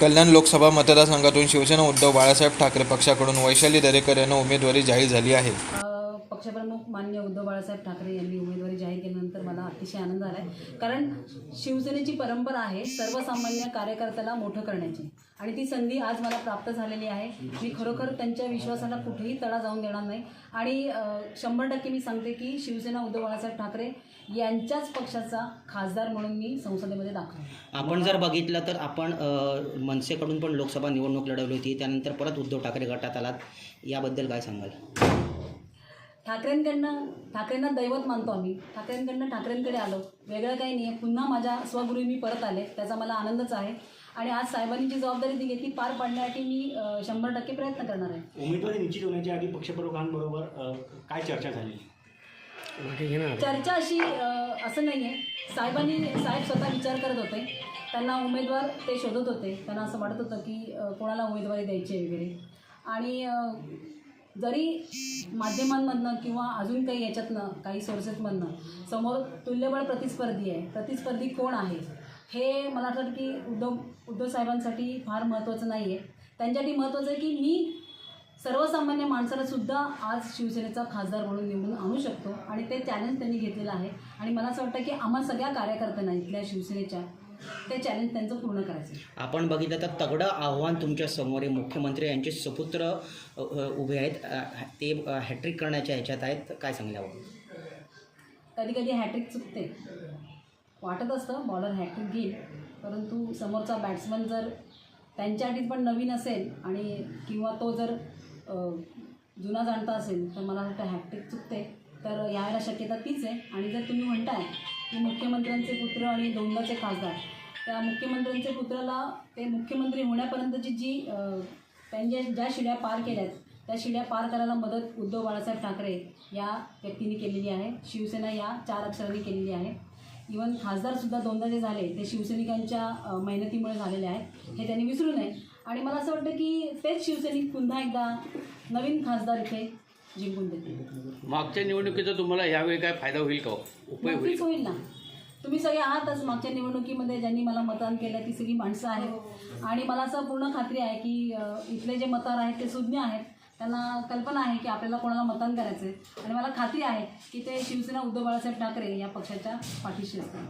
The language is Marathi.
कल्याण लोकसभा मतदारसंघातून शिवसेना उद्धव बाळासाहेब ठाकरे पक्षाकडून वैशाली दरेकर यांना उमेदवारी जाहीर झाली आहे. पक्षप्रमुख मान्य उद्धव बाळासाहेब ठाकरे यांनी उमेदवारी जाहीर अतिशय आनंद झाला आहे कारण शिवसेनेची परंपरा आहे सर्वसामान्य कार्यकर्त्याला मोठं करण्याची. आणि ती संधी आज मला प्राप्त झालेली आहे. मी खरोखर त्यांच्या विश्वासाला कुठेही तडा जाऊन देणार नाही. आणि शंभर टक्के मी सांगते की शिवसेना उद्धव बाळासाहेब ठाकरे यांच्याच पक्षाचा खासदार म्हणून मी संसदेमध्ये दाखल आपण जर बघितलं तर आपण मनसेकडून पण लोकसभा निवडणूक लढवली होती. त्यानंतर परत उद्धव ठाकरे गटात आलात. याबद्दल काय सांगाल? ठाकरेंकडनं ठाकरेंना दैवत मानतो आम्ही. ठाकरेंकडनं ठाकरेंकडे आलो. वेगळं काही नाही आहे पुन्हा माझ्या स्वगुरू मी परत आले. त्याचा मला आनंदच आहे. आणि आज साहेबांनी जी जबाबदारी दिली ती पार पाडण्यासाठी मी शंभर टक्के प्रयत्न करणार आहे. उमेदवारी निश्चित होण्याच्या आधी पक्षप्रमुखांबरोबर काय चर्चा झाली? चर्चा अशी असं नाही आहे साहेबांनी साहेब स्वतः विचार करत होते. त्यांना उमेदवार ते शोधत होते. त्यांना असं वाटत होतं की कोणाला उमेदवारी द्यायची आहे वगैरे. आणि जरी माध्यमांमधनं किंवा अजून काही याच्यातनं काही सोर्सेसमधनं समोर तुल्यबळ प्रतिस्पर्धी आहे प्रतिस्पर्धी कोण आहे? हे मला वाटतं की उद्धव उद्धव साहेबांसाठी फार महत्त्वाचं नाही आहे त्यांच्यासाठी महत्त्वाचं आहे की मी सर्वसामान्य माणसाला सुद्धा आज शिवसेनेचा खासदार म्हणून निवडून आणू शकतो आणि ते चॅलेंज त्यांनी घेतलेलं आहे. आणि मला असं वाटतं की आम्हा सगळ्या कार्यकर्त्यांना इथल्या शिवसेनेच्या ते चॅलेंज त्यांचं पूर्ण करायचं. आपण बघितलं तर तगडं आव्हान तुमच्यासमोर आहे. मुख्यमंत्री यांचे सुपुत्र उभे आहेत. ते हॅट्रिक करण्याच्या ह्याच्यात आहेत. काय सांगल्यावर कधी कधी हॅट्रिक चुकते. वाटत असतं बॉलर हॅट्रिक घेईल. परंतु समोरचा बॅट्समन जर त्यांच्यासाठी पण नवीन असेल आणि किंवा तो जर जुना जाणता असेल तर मला वाटतं हॅट्रिक चुकते. तर यायला शक्यता तीच आहे. आणि जर तुम्ही म्हणताय की मुख्यमंत्र्यांचे पुत्र आणि दोनदाचे खासदार. त्या मुख्यमंत्र्यांचे पुत्राला ते मुख्यमंत्री होण्यापर्यंतची जी त्यांच्या ज्या शिड्या पार केल्यात त्या शिड्या पार करायला मदत उद्धव बाळासाहेब ठाकरे या व्यक्तीने केलेली आहे. शिवसेना या चार अक्षरांनी केलेली आहे. इवन खासदारसुद्धा दोनदा जे झाले ते शिवसैनिकांच्या मेहनतीमुळे झालेले आहेत. हे त्यांनी विसरू नये. आणि मला असं वाटतं की तेच शिवसैनिक पुन्हा एकदा नवीन खासदार इथे जिंकून देतील मागच्या निवडणुकीचा तुम्हाला यावेळी काय फायदा होईल का हो? उपयोग होईल होईल ना. तुम्ही सगळे आहातच मागच्या निवडणुकीमध्ये ज्यांनी मला मतदान केलं ती सगळी माणसं आहेत. आणि मला असं पूर्ण खात्री आहे की इथले जे मतदार आहेत ते सुज्ञ आहेत. त्यांना कल्पना आहे की आपल्याला कोणाला मतदान करायचं आहे आणि मला खात्री आहे की ते शिवसेना उद्धव बाळासाहेब ठाकरे या पक्षाच्या पाठीशी असतील.